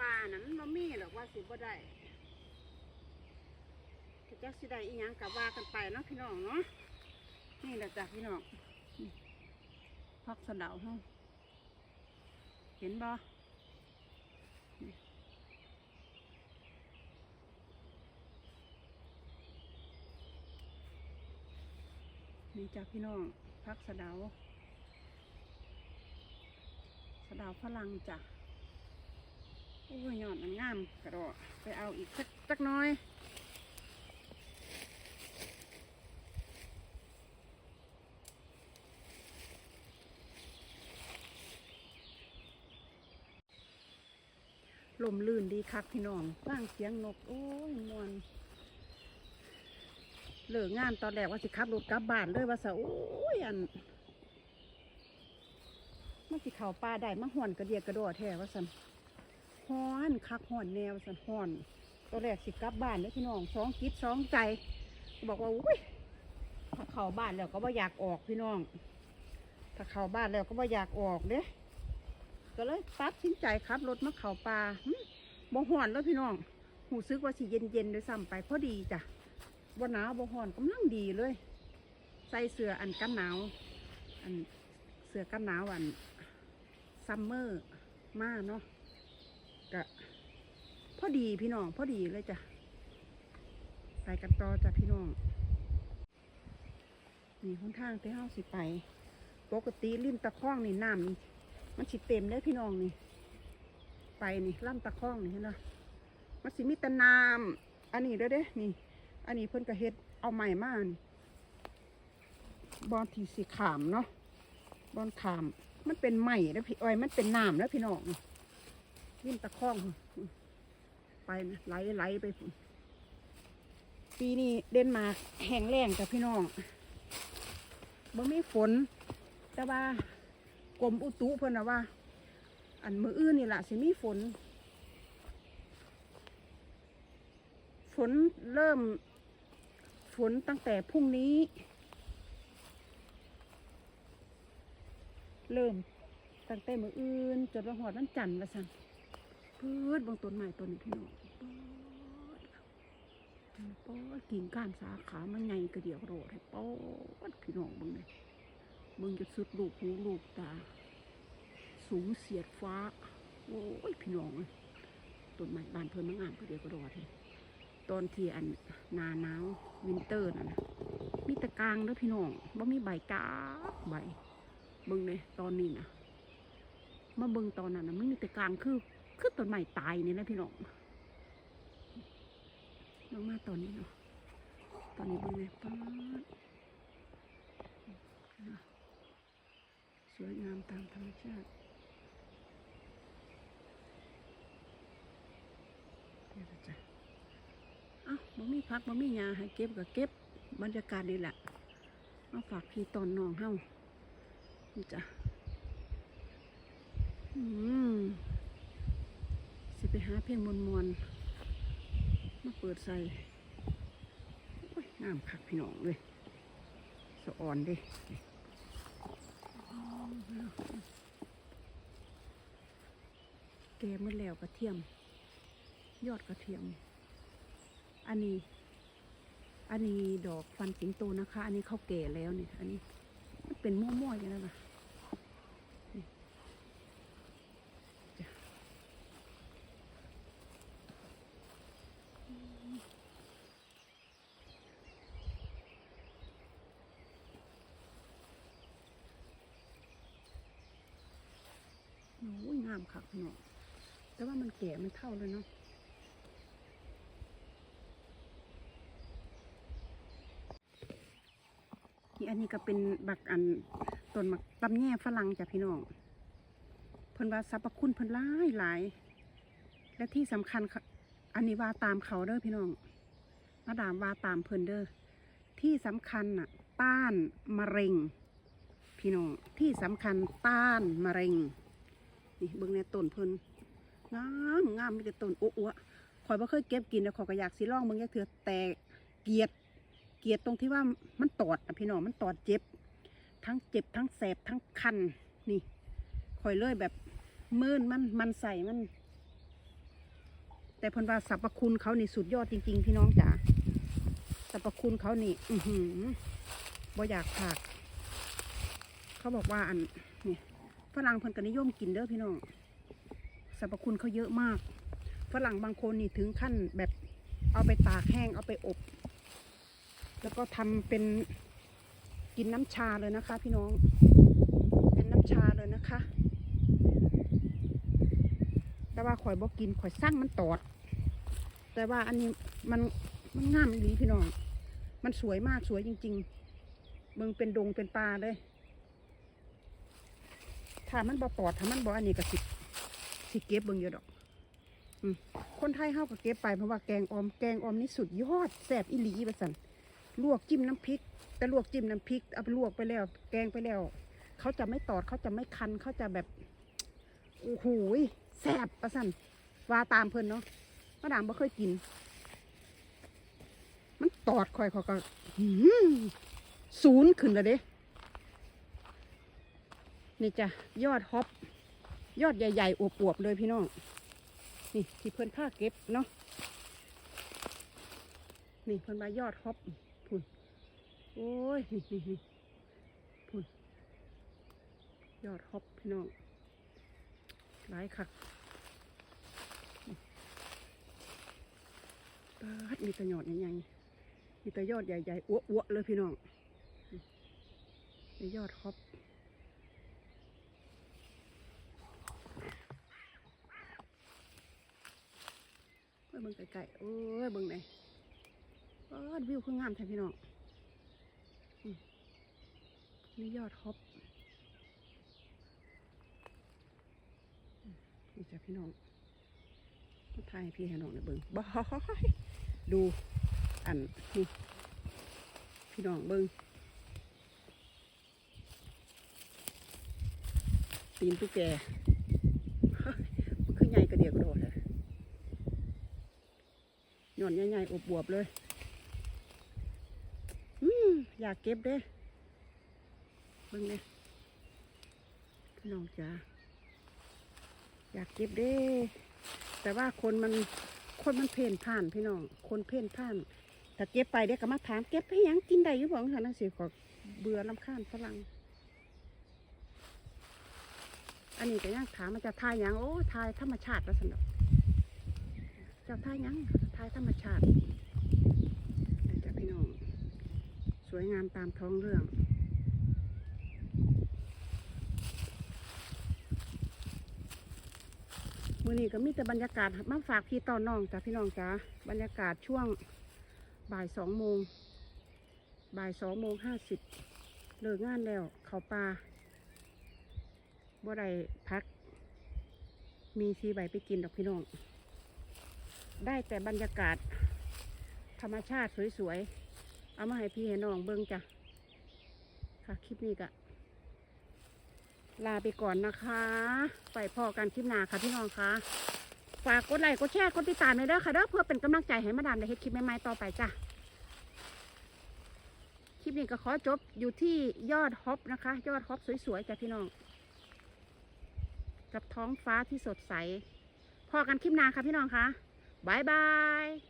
ปลาน่ะมันบ่มีหรอกว่าสิบ่ได้ก็จักสิได้อีหยังกับว่ากันไปเนาะพี่น้องเนาะนี่แหละจ้ะพี่น้องพักสะเดาเฮาเห็นบ่นี่นี่จ้ะพี่น้องพักสะเดาสะเดาฝรั่งจ้ะ โอ้ยยอดมันงามกระโดดไปเอาอีกสักสักน้อยลมลื่นดีคักพี่น้องฟังเสียงนก โอ้ยมวนเลิกงานตอนแรกว่าสิขับรถกลับบ้านเลยว่าสะโอ้ยอันมันสิเข่าป่าได้มาห่อนกระเดียกกระโดดแท้ว่าสัน ฮ้อนคักฮ้อนแนวสันฮ้อนตอนแรกสิกลับบ้านเด้อพี่น้องสองกิดสองใจ บอกว่าอุ้ยถ้าเข้าบ้านแล้วก็บ่อยากออกพี่น้อง ถ้าเข้าบ้านแล้วก็บ่อยากออกเด้ก็เลยตัดสินใจขับรถมาเข้าป่าบ่ฮ้อนแล้วพี่น้อง หูซึกว่าสิเย็นเย็นๆด้วยซ้ำไปพอดีจ้ะบ่หนาวบ่ฮ้อนกำลังดีเลย ใส่เสื้ออันกันหนาวอันเสื้อกันหนาวอันซัมเมอร์มาเนาะ พอดีพี่น้องพอดีเลยจ้ะไปกันต่อจ้ะพี่น้องนี่หนทางที่เฮาสิไปปกติริมตะคองนี่น้ำนี่มันสิเต็มเลยพี่น้องนี่ ไปนี่ล่ำตะคองนี่เห็นไหมมันสิมีแต่น้ำอันนี้เด้อเด้นี่ อันนี้เพิ่นก็เฮ็ดเอาใหม่มานี่บอนที่สีขามเนาะบอนขาม มันเป็นใหม่แล้วพี่อ้อยมันเป็นน้ำแล้วพี่น้องนี่วิ่งตะคอง ไปนะไหลไหลไปพุ่นปีนี้เดนมาร์กแห้งแล้งจ้ะพี่น้องบ่มีฝน แต่ว่ากรมอุตุเพิ่นนะว่า อันมืออื่นนี่แหละสิมีฝน ฝนเริ่ม ฝนตั้งแต่พรุ่งนี้ เริ่มตั้งแต่มืออื่นจนว่าหอดวันจันทร์ละสั่น พืชบางต้นไม้ต้นนี้พี่น้องปอดปอกิ่งก้านสาขามันใหญ่กระเดียวกระโดดให้ปอดพี่น้องเบึงเลยเบึงจะสุดลูกหูลูกตา สูงเสียดฟ้า โอ้ยพี่น้องเอ้ยต้นไม้บานเพลินมันงามกระเดียวกระโดดเลยตอนที่อันนาหนาววินเตอร์น่ะนะมีตะกางด้อพี่น้องบ่มีใบกาใบเบิ่งเลยตอนนี้นะมาเบิ่งตอนนั้นนะมันมีต่กางคือ คือต้นไม้ตายนี่นะพี่น้องลงมาตอนนี้เนาะตอนนี้เป็นไงป้าสวยงามตามธรรมชาติเดี๋ยวเราจะเอ้าบ่มีพักบ่มีหยาให้เก็บก็เก็บบรรยากาศนี่แหละมาฝากพี่ตอนน้องเฮาจ้ะอืม สิไปหาเพลงมวนมวนๆมาเปิดใส่โอ้ยงามคักพี่น้องเลยสะอ่อนดิแกเมื่อแล้วกระเทียม ยอดกระเทียม อันนี้อันนี้ดอกฟันสิงโตนะคะ อันนี้เขาแก่แล้วเนี่ย อันนี้มันเป็นม่วๆอย่างนั้นนะามคักพี่น้องแต่ว่ามันแก่มันเท่าเลยเนาะนี่อันนี้ก็เป็นบักอันต้นมักตำแย่ฝรั่งจ้ะพี่น้องเพิ่นว่าสรรพคุณเพิ่นหลายหลาย และที่สำคัญอันนี้ว่าตามเขาเด้อพี่น้องมาดามว่าตามเพิ่นเด้อที่สำคัญน่ะต้านมะเร็ง พี่น้องที่สำคัญต้านมะเร็ง นี่เบิ่งในต้นเพิ่นงามงามมีแต่ต้นอ้วๆข่อยบ่เคยเก็บกินแต่ข่อยก็อยากสิลองเบิ่งจักเทื่อแต่เกียดเกียดตรงที่ว่ามันตอดอะพี่น้องมันตอดเจ็บ ทั้งเจ็บทั้งแสบทั้งคันนี่ข่อยเลยแบบมื่นมันมันใส่มัน แต่พนว่าสรรพคุณเขานี่สุดยอดจริง ๆ พี่น้องจ๋าสรรพคุณเขานี่ อือหือบ่อยากผากเขาบอกว่าอันนี่ ฝรั่งเพิ่นก็นิยมกินเด้อพี่น้องสรรพคุณเขาเยอะมาก ฝรั่งบางคนนี่ถึงขั้นแบบเอาไปตากแห้งเอาไปอบ แล้วก็ทำเป็นกินน้ำชาเลยนะคะ พี่น้อง เป็นน้ำชาเลยนะคะ แต่ว่าข่อยบอกกินข่อยสร้างมันตอด แต่ว่าอันนี้มันมันงามดีพี่น้อง มันสวยมากสวยจริง ๆเบิ่งเป็นดงเป็นปลาเลย ถ้ามันบ่ตอดถ้ามันบ่อันนี้ก็สิสิเก็บเบิ่งอยู่ดอกคนไทยเฮาก็เก็บไปเพราะว่าแกงออมแกงออมนี่สุดยอดแซ่บอีหลีว่าซั่นลวกจิ้มน้ำพริก แต่ลวกจิ้มน้ำพริกเอาไปลวกไปแล้ว แกงไปแล้ว เขาจะไม่ตอดเขาจะไม่คันเขาจะแบบโอ้โหแซ่บประสันว่าตามเพิ่นเนาะมาดามบ่เคยกิน มันตอดคอยเขาก็ศูนย์ขึ้นแล้วเด้ นี่จ้ะยอดฮอปยอดใหญ่ๆอวบๆเลยพี่น้อง นี่ที่เพิ่อนผ้าเก็บเนาะนี่เพิ่นว่ายอดฮอปพุ่นโอ้ยนี่นี่นี่พุ่นยอดฮอปพี่น้องหลายคักปาดมีแตะยอดใหญ่ๆมีแตะยอดใหญ่ๆอ้วกๆเลยพี่น้องนี่ยอดฮอป เบิ่งไก่ๆเอ้ยเบิ่งไหนเอ้ยวิวคืองามแท้พี่น้องนี่ยอดฮอปนี่จ้ะพี่น้องถ่ายให้พี่ให้น้องได้เบิ่งบายดูอันนี่พี่น้องเบิ่งตีนตุ๊กแกเฮ้ยมันคือใหญ่กระเดียกกระโดดเลย หย่อนใหญ่ๆอบบวบเลย อืมอยากเก็บเด้เบิ่งเลยพี่น้องจ้าอยากเก็บเด้ แต่ว่าคนมันคนมันเพ่นผ่านพี่น้อง คนเพ่นผ่าน ถ้าเก็บไปเด็กก็มาถามเก็บไปหยังกินได้อยู่บ่ค่ะนั่นสิขอเบื่อลำคาญฝรั่งอันนี้ก็ยังถามมันจะทายยังโอ้ทายธรรมชาติแล้วสนดอก เจ้าทายยังทายธรรมชาตินี่จ้ะพี่น้อง สวยงามตามท้องเรื่องมื่อนี้ก็มีแต่บรรยากาศมาฝากพี่ต่อน้องจ้ะพี่น้องจ้ะบรรยากาศช่วงบ่ายสองโมงบ่ายสองโมงห้าสิบเลิกงานแล้ว เขาปลาบ่ได้พัก มีซีใบไปกินดอกพี่น้อง ได้แต่บรรยากาศ ธรรมชาติสวยๆ เอามาให้พี่ให้น้องเบิ้งจ้ะ ค่ะ คลิปนี้ก็ลาไปก่อนนะคะ ไปพอกันคลิปหน้าค่ะพี่น้องคะฝากกดไลค์กดแชร์กดติดตามเลยเด้อค่ะเด้อเพื่อเป็นกำลังใจให้มาดามได้เฮ็ดคลิปใหม่ๆต่อไปจ้ะ คลิปนี้ก็ขอจบอยู่ที่ยอดฮอปนะคะ ยอดฮอปสวยๆจ้ะพี่น้อง กับท้องฟ้าที่สดใส พอกันคลิปหน้าค่ะพี่น้องคะ Bye-bye.